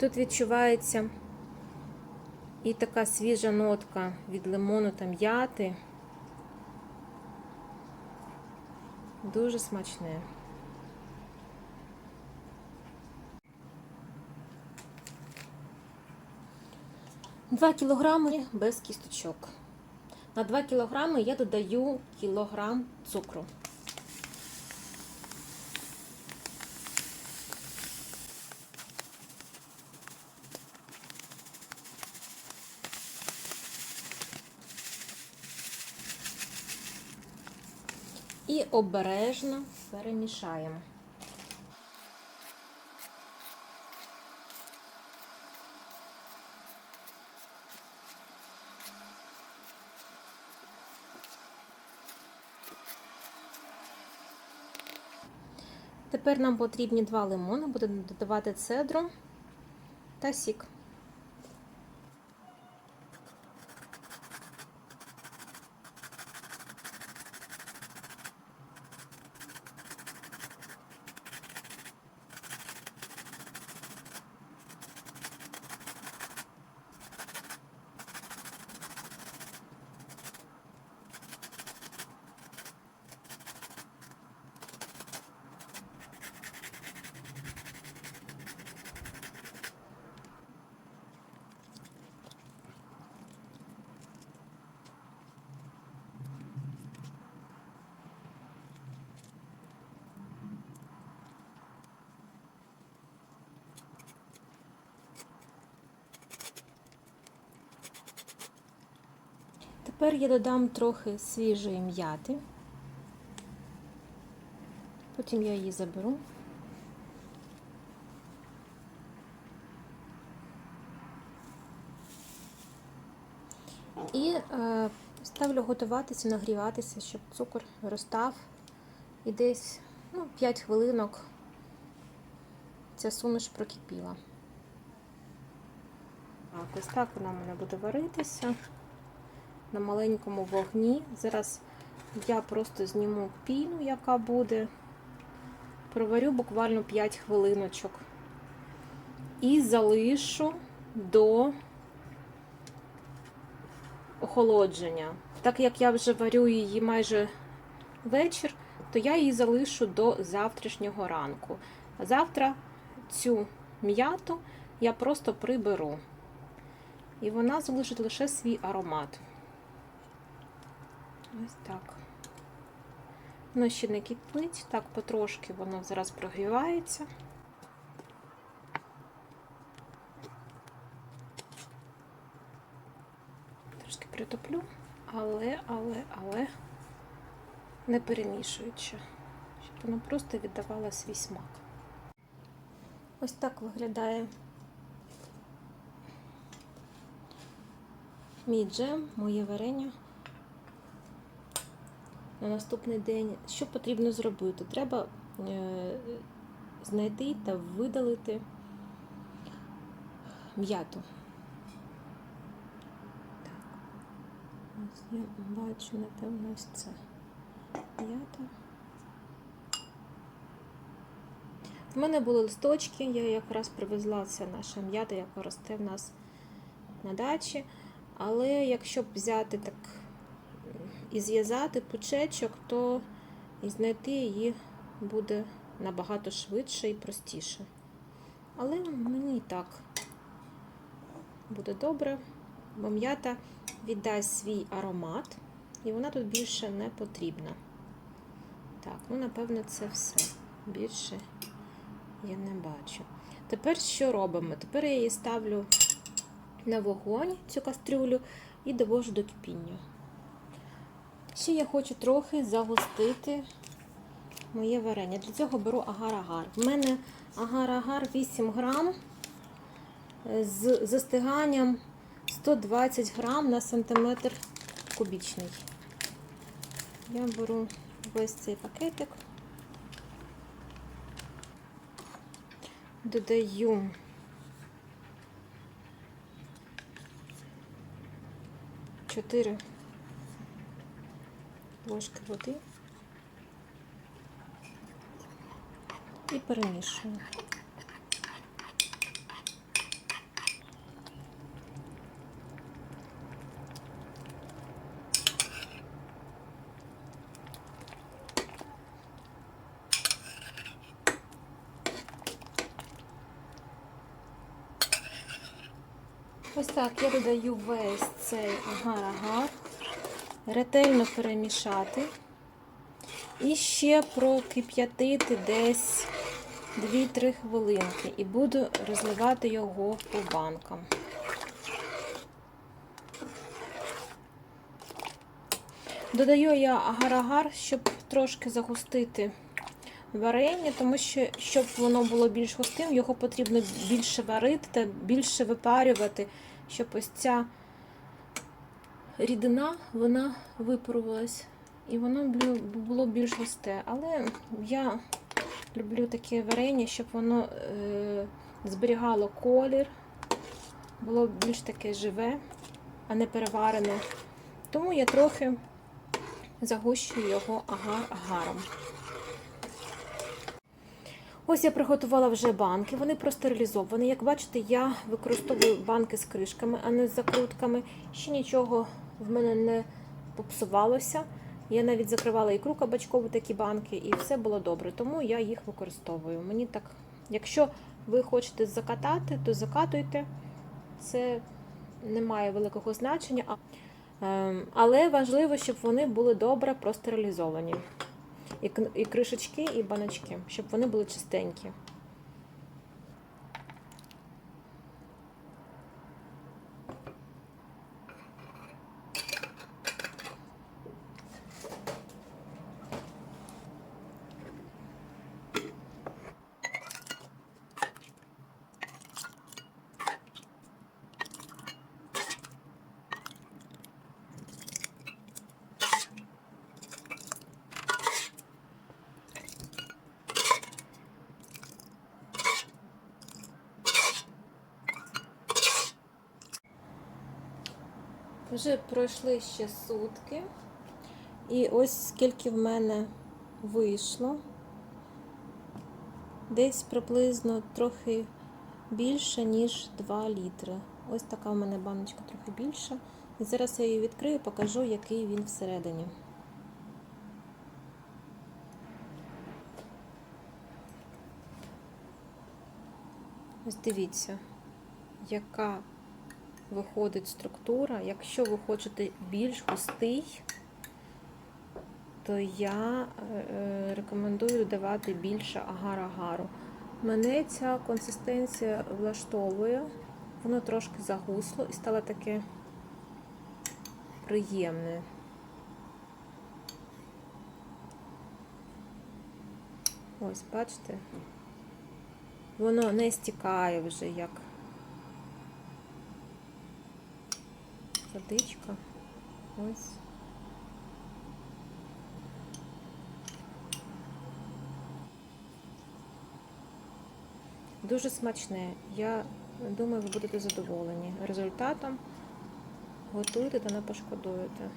Тут відчувається і така свіжа нотка від лимону та м'яти. Дуже смачне. Два кілограми без кісточок. На 2 кілограми я додаю кілограм цукру. І обережно перемішаємо. Тепер нам потрібні два лимони, будемо додавати цедру та сік. Тепер я додам трохи свіжої м'яти. Потім я її заберу. І е, ставлю готуватися, нагріватися, щоб цукор розстав. І десь ну, 5 хвилинок ця суміш прокипіла. Так, ось так вона в мене буде варитися на маленькому вогні. Зараз я просто зніму піну, яка буде. Проварю буквально 5 хвилиночок. І залишу до охолодження. Так як я вже варю її майже вечір, то я її залишу до завтрашнього ранку. А завтра цю м'яту я просто приберу. І вона залишить лише свій аромат. Ось так. Воно ще не кипить, так потрошки воно зараз прогрівається. Трошки притоплю, але, але, але не перемішуючи, щоб воно просто віддавало свій смак. Ось так виглядає мій джем, моє варення на наступний день. Що потрібно зробити? Треба е, знайти та видалити м'яту. Я бачу, напевно, ось це м'ята. В мене були листочки, я якраз привезла це наша м'ята, яка росте в нас на дачі. Але якщо б взяти так і зв'язати пучечок, то і знайти її буде набагато швидше і простіше. Але мені і так буде добре, бо м'ята віддасть свій аромат, і вона тут більше не потрібна. Так, ну, напевно, це все. Більше я не бачу. Тепер що робимо? Тепер я її ставлю на вогонь, цю кастрюлю, і довожу до кипіння. Ще я хочу трохи загустити моє варення. Для цього беру агар-агар. В мене агар-агар 8 грам з застиганням 120 грам на сантиметр кубічний. Я беру весь цей пакетик, додаю чотири ложки води і перемішую. Ось так я додаю весь цей агар-агар ретельно перемішати. І ще прокип'ятити десь 2-3 хвилинки і буду розливати його по банкам. Додаю я агар-агар, щоб трошки загустити варення, тому що, щоб воно було більш густим, його потрібно більше варити та більше випарювати, щоб ось ця рідина вона випарувалась і воно було більш густе. Але я люблю таке варення, щоб воно е, зберігало колір, було більш таке живе, а не переварене. Тому я трохи загущую його агар-агаром. Ось я приготувала вже банки, вони простерилізовані. Як бачите, я використовую банки з кришками, а не з закрутками. Ще нічого в мене не попсувалося. Я навіть закривала ікру кабачкову такі банки, і все було добре, тому я їх використовую. Мені так, якщо ви хочете закатати, то закатуйте. Це не має великого значення. Ем, Але важливо, щоб вони були добре простерилізовані. І кришечки, і баночки, щоб вони були чистенькі. Вже пройшли ще сутки. І ось скільки в мене вийшло. Десь приблизно трохи більше, ніж 2 літри. Ось така в мене баночка трохи більша. І зараз я її відкрию і покажу, який він всередині. Ось дивіться, яка виходить структура. Якщо ви хочете більш густий, то я е, рекомендую додавати більше агар-агару. Мене ця консистенція влаштовує, воно трошки загусло і стало таке приємне. Ось, бачите? Воно не стікає вже як водичка. Ось. Дуже смачне. Я думаю, ви будете задоволені результатом. Готуйте та не пошкодуєте.